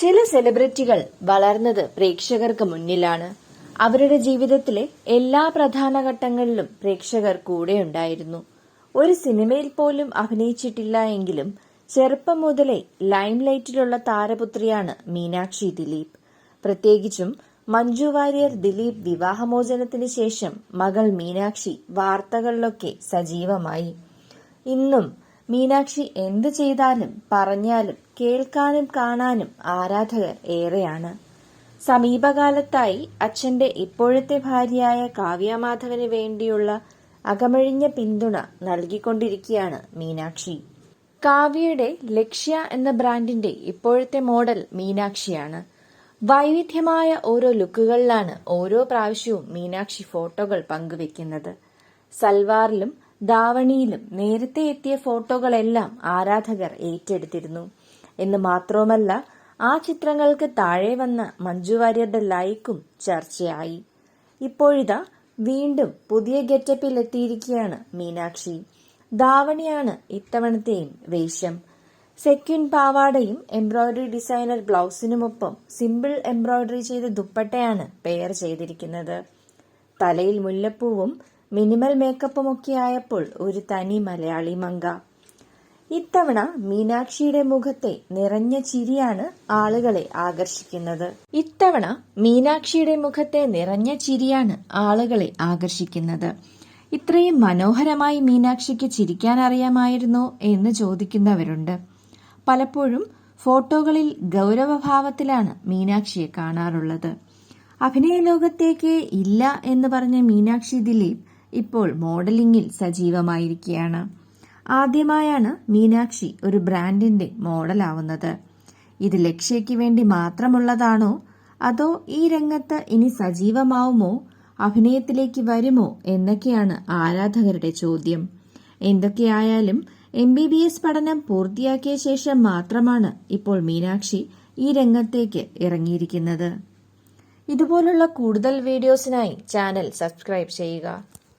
ചില സെലിബ്രിറ്റികൾ വളർന്നത് പ്രേക്ഷകർക്ക് മുന്നിലാണ്. അവരുടെ ജീവിതത്തിലെ എല്ലാ പ്രധാന ഘട്ടങ്ങളിലും പ്രേക്ഷകർ കൂടെ ഉണ്ടായിരുന്നു. ഒരു സിനിമയിൽ പോലും അഭിനയിച്ചിട്ടില്ല എങ്കിലും ചെറുപ്പം മുതലേ ലൈംലൈറ്റിലുള്ള താരപുത്രിയാണ് മീനാക്ഷി ദിലീപ്. പ്രത്യേകിച്ചും മഞ്ജു വാര്യർ ദിലീപ് വിവാഹമോചനത്തിന് ശേഷം മകൾ മീനാക്ഷി വാർത്തകളിലൊക്കെ സജീവമായി. ഇന്നും മീനാക്ഷി എന്ത് ചെയ്താലും പറഞ്ഞാലും കേൾക്കാനും കാണാനും ആരാധകർ ഏറെയാണ്. സമീപകാലത്തായി അച്ഛന്റെ ഇപ്പോഴത്തെ ഭാര്യയായ കാവ്യമാധവന് വേണ്ടിയുള്ള അകമഴിഞ്ഞ പിന്തുണ നൽകിക്കൊണ്ടിരിക്കുകയാണ് മീനാക്ഷി. കാവ്യയുടെ ലക്ഷ്യ എന്ന ബ്രാൻഡിന്റെ ഇപ്പോഴത്തെ മോഡൽ മീനാക്ഷിയാണ്. വൈവിധ്യമായ ഓരോ ലുക്കുകളിലാണ് ഓരോ പ്രാവശ്യവും മീനാക്ഷി ഫോട്ടോകൾ പങ്കുവെക്കുന്നത്. സൽവാറിലും ദാവണിയിലും നേരത്തെ എത്തിയ ഫോട്ടോകളെല്ലാം ആരാധകർ ഏറ്റെടുത്തിരുന്നു. എന്ന് മാത്രവുമല്ല ആ ചിത്രങ്ങൾക്ക് താഴെ വന്ന മഞ്ജു വാര്യരുടെ ലൈക്കും ചർച്ചയായി. ഇപ്പോഴിതാ വീണ്ടും പുതിയ ഗെറ്റപ്പിൽ എത്തിയിരിക്കുകയാണ് മീനാക്ഷി. ദാവണിയാണ് ഇത്തവണത്തെയും വേഷം. സെക്യുൻ പാവാടയും എംബ്രോയ്ഡറി ഡിസൈനർ ബ്ലൗസിനുമൊപ്പം സിമ്പിൾ എംബ്രോയ്ഡറി ചെയ്ത ദുപ്പട്ടയാണ് പെയർ ചെയ്തിരിക്കുന്നത്. തലയിൽ മുല്ലപ്പൂവും മിനിമൽ മേക്കപ്പും ഒക്കെ ആയപ്പോൾ ഒരു തനി മലയാളി മങ്ക. ഇത്തവണ മീനാക്ഷിയുടെ മുഖത്തെ നിറഞ്ഞ ചിരിയാണ് ആളുകളെ ആകർഷിക്കുന്നത്. ഇത്തവണ മീനാക്ഷിയുടെ മുഖത്തെ നിറഞ്ഞ ചിരിയാണ് ആളുകളെ ആകർഷിക്കുന്നത്. ഇത്രയും മനോഹരമായി മീനാക്ഷിക്ക് ചിരിക്കാൻ അറിയാമായിരുന്നോ എന്ന് ചോദിക്കുന്നവരുണ്ട്. പലപ്പോഴും ഫോട്ടോകളിൽ ഗൗരവഭാവത്തിലാണ് മീനാക്ഷിയെ കാണാറുള്ളത്. അഭിനയ ലോകത്തേക്ക് ഇല്ല എന്ന് പറഞ്ഞ മീനാക്ഷി ദിലീപ് ഇപ്പോൾ മോഡലിംഗിൽ സജീവമായിരിക്കുകയാണ്. ആദ്യമായാണ് മീനാക്ഷി ഒരു ബ്രാൻഡിന്റെ മോഡലാവുന്നത്. ഇത് ലക്ഷ്യയ്ക്ക് വേണ്ടി മാത്രമുള്ളതാണോ? അതോ ഈ രംഗത്ത് ഇനി സജീവമാവുമോ? അഭിനയത്തിലേക്ക് വരുമോ? എന്നൊക്കെയാണ് ആരാധകരുടെ ചോദ്യം. എന്തൊക്കെയായാലും എം ബി ബി എസ് പഠനം പൂർത്തിയാക്കിയ ശേഷം മാത്രമാണ് ഇപ്പോൾ മീനാക്ഷി ഈ രംഗത്തേക്ക് ഇറങ്ങിയിരിക്കുന്നത്. ഇതുപോലുള്ള കൂടുതൽ വീഡിയോസിനായി ചാനൽ സബ്സ്ക്രൈബ് ചെയ്യുക.